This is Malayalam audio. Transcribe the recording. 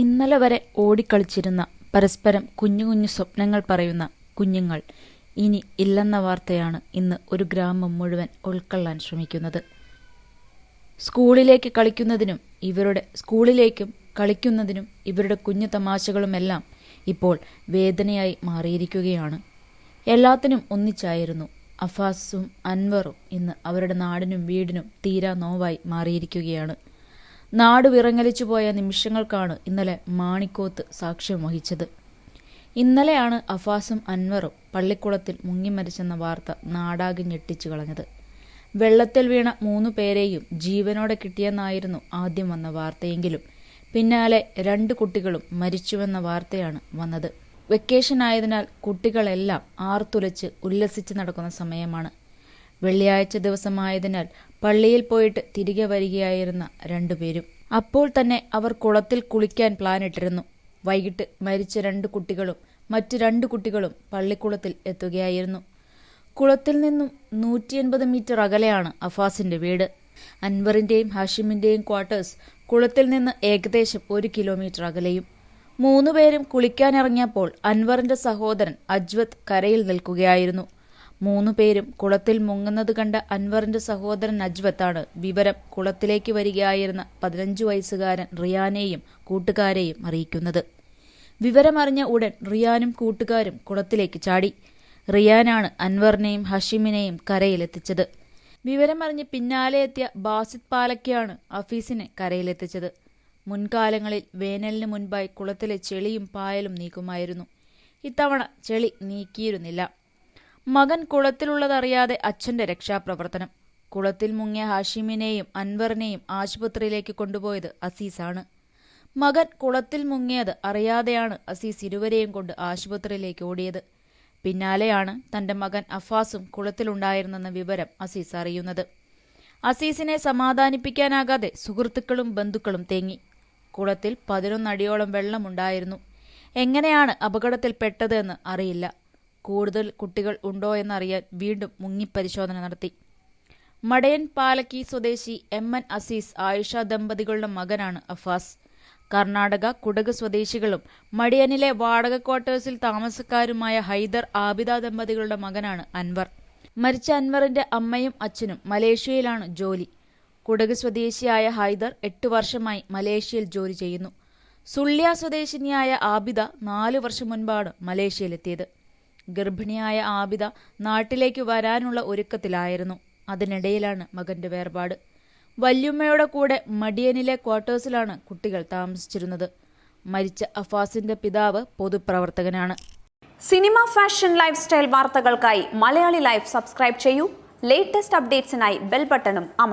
ഇന്നലെ വരെ ഓടിക്കളിച്ചിരുന്ന പരസ്പരം കുഞ്ഞു കുഞ്ഞു സ്വപ്നങ്ങൾ പറയുന്ന കുഞ്ഞുങ്ങൾ ഇനി ഇല്ലെന്ന വാർത്തയാണ് ഇന്ന് ഒരു ഗ്രാമം മുഴുവൻ ഉൾക്കൊള്ളാൻ ശ്രമിക്കുന്നത്. സ്കൂളിലേക്ക് കളിക്കുന്നതിനും ഇവരുടെ സ്കൂളിലേക്കും കളിക്കുന്നതിനും ഇവരുടെ കുഞ്ഞു തമാശകളുമെല്ലാം ഇപ്പോൾ വേദനയായി മാറിയിരിക്കുകയാണ്. എല്ലാത്തിനും ഒന്നിച്ചായിരുന്നു അഫാസും അൻവറും ഇന്ന് അവരുടെ നാടിനും വീടിനും തീരാ നോവായി മാറിയിരിക്കുകയാണ്. നാട് വിറങ്ങലിച്ചു പോയ നിമിഷങ്ങൾക്കാണ് ഇന്നലെ മാണിക്കോത്ത് സാക്ഷ്യം വഹിച്ചത്. ഇന്നലെയാണ് അഫാസും അൻവറും പള്ളിക്കുളത്തിൽ മുങ്ങിമരിച്ചെന്ന വാർത്ത നാടാകെ ഞെട്ടിച്ചു കളഞ്ഞത്. വെള്ളത്തിൽ വീണ മൂന്നു പേരെയും ജീവനോടെ കിട്ടിയെന്നായിരുന്നു ആദ്യം വന്ന വാർത്തയെങ്കിലും പിന്നാലെ രണ്ട് കുട്ടികളും മരിച്ചുവെന്ന വാർത്തയാണ് വന്നത്. വെക്കേഷൻ ആയതിനാൽ കുട്ടികളെല്ലാം ആർത്തുലച്ച് ഉല്ലസിച്ച് നടക്കുന്ന സമയമാണ്. വെള്ളിയാഴ്ച ദിവസമായതിനാൽ പള്ളിയിൽ പോയിട്ട് തിരികെ വരികയായിരുന്ന രണ്ടുപേരും. അപ്പോൾ തന്നെ അവർ കുളത്തിൽ കുളിക്കാൻ പ്ലാൻ ഇട്ടിരുന്നു. വൈകിട്ട് മരിച്ച രണ്ട് കുട്ടികളും മറ്റു രണ്ട് കുട്ടികളും പള്ളിക്കുളത്തിൽ എത്തുകയായിരുന്നു. കുളത്തിൽ നിന്നും നൂറ്റി എൺപത് മീറ്റർ അകലെയാണ് അഫാസിന്റെ വീട്. അൻവറിന്റെയും ഹാഷിമിന്റെയും ക്വാർട്ടേഴ്സ് കുളത്തിൽ നിന്ന് ഏകദേശം ഒരു കിലോമീറ്റർ അകലെയും. മൂന്നുപേരും കുളിക്കാനിറങ്ങിയപ്പോൾ അൻവറിന്റെ സഹോദരൻ അജ്വത് കരയിൽ നിൽക്കുകയായിരുന്നു. മൂന്നു പേരും കുളത്തിൽ മുങ്ങുന്നത് കണ്ട അൻവറിന്റെ സഹോദരൻ അജ്വത്താണ് വിവരം കുളത്തിലേക്ക് വരികയായിരുന്ന പതിനഞ്ചു വയസ്സുകാരൻ റിയാനെയും കൂട്ടുകാരെയും അറിയിക്കുന്നത്. വിവരമറിഞ്ഞ ഉടൻ റിയാനും കൂട്ടുകാരും കുളത്തിലേക്ക് ചാടി. റിയാനാണ് അൻവറിനെയും ഹഷിമിനെയും കരയിലെത്തിച്ചത്. വിവരമറിഞ്ഞ് പിന്നാലെ എത്തിയ ബാസിത് പാലക്കയാണ് അഫീസിനെ കരയിലെത്തിച്ചത്. മുൻകാലങ്ങളിൽ വേനലിന് മുൻപായി കുളത്തിലെ ചെളിയും പായലും നീക്കുമായിരുന്നു. ഇത്തവണ ചെളി നീക്കിയിരുന്നില്ല. മകൻ കുളത്തിലുള്ളതറിയാതെ അച്ഛന്റെ രക്ഷാപ്രവർത്തനം. കുളത്തിൽ മുങ്ങിയ ഹാഷിമിനെയും അൻവറിനെയും ആശുപത്രിയിലേക്ക് കൊണ്ടുപോയത് അസീസാണ്. മകൻ കുളത്തിൽ മുങ്ങിയത് അറിയാതെയാണ് അസീസ് ഇരുവരെയും കൊണ്ട് ആശുപത്രിയിലേക്ക് ഓടിയത്. പിന്നാലെയാണ് തന്റെ മകൻ അഫാസും കുളത്തിലുണ്ടായിരുന്നെന്ന വിവരം അസീസ് അറിയുന്നത്. അസീസിനെ സമാധാനിപ്പിക്കാനാകാതെ സുഹൃത്തുക്കളും ബന്ധുക്കളും തേങ്ങി. കുളത്തിൽ പതിനൊന്നടിയോളം വെള്ളമുണ്ടായിരുന്നു. എങ്ങനെയാണ് അപകടത്തിൽപ്പെട്ടതെന്ന് അറിയില്ല. കൂടുതൽ കുട്ടികൾ ഉണ്ടോ എന്നറിയാൻ വീണ്ടും മുങ്ങിപ്പരിശോധന നടത്തി. മടയൻ പാലക്കി സ്വദേശി എം എൻ അസീസ് ആയിഷ ദമ്പതികളുടെ മകനാണ് അഫാസ്. കർണാടക കുടക് സ്വദേശികളും മടിയനിലെ വാടക ക്വാർട്ടേഴ്സിൽ താമസക്കാരുമായ ഹൈദർ ആബിദ ദമ്പതികളുടെ മകനാണ് അൻവർ. മരിച്ച അൻവറിന്റെ അമ്മയും അച്ഛനും മലേഷ്യയിലാണ് ജോലി. കുടക് സ്വദേശിയായ ഹൈദർ എട്ട് വർഷമായി മലേഷ്യയിൽ ജോലി ചെയ്യുന്നു. സുള്ളിയ സ്വദേശിനിയായ ആബിദ നാലു വർഷം മുൻപാണ് മലേഷ്യയിലെത്തിയത്. ഗർഭിണിയായ ആബിദ നാട്ടിലേക്ക് വരാനുള്ള ഒരുക്കത്തിലായിരുന്നു. അതിനിടയിലാണ് മകന്റെ വേർപാട്. വല്യുമ്മയുടെ കൂടെ മടിയനിലെ ക്വാർട്ടേഴ്സിലാണ് കുട്ടികൾ താമസിച്ചിരുന്നത്. മരിച്ച അഫാസിന്റെ പിതാവ് പൊതുപ്രവർത്തകനാണ്. സിനിമ ഫാഷൻ ലൈഫ് സ്റ്റൈൽ വാർത്തകൾക്കായി മലയാളി ലൈഫ് സബ്സ്ക്രൈബ് ചെയ്യൂ. ലേറ്റസ്റ്റ് അപ്ഡേറ്റ്സിനായി ബെൽ ബട്ടണും അമർ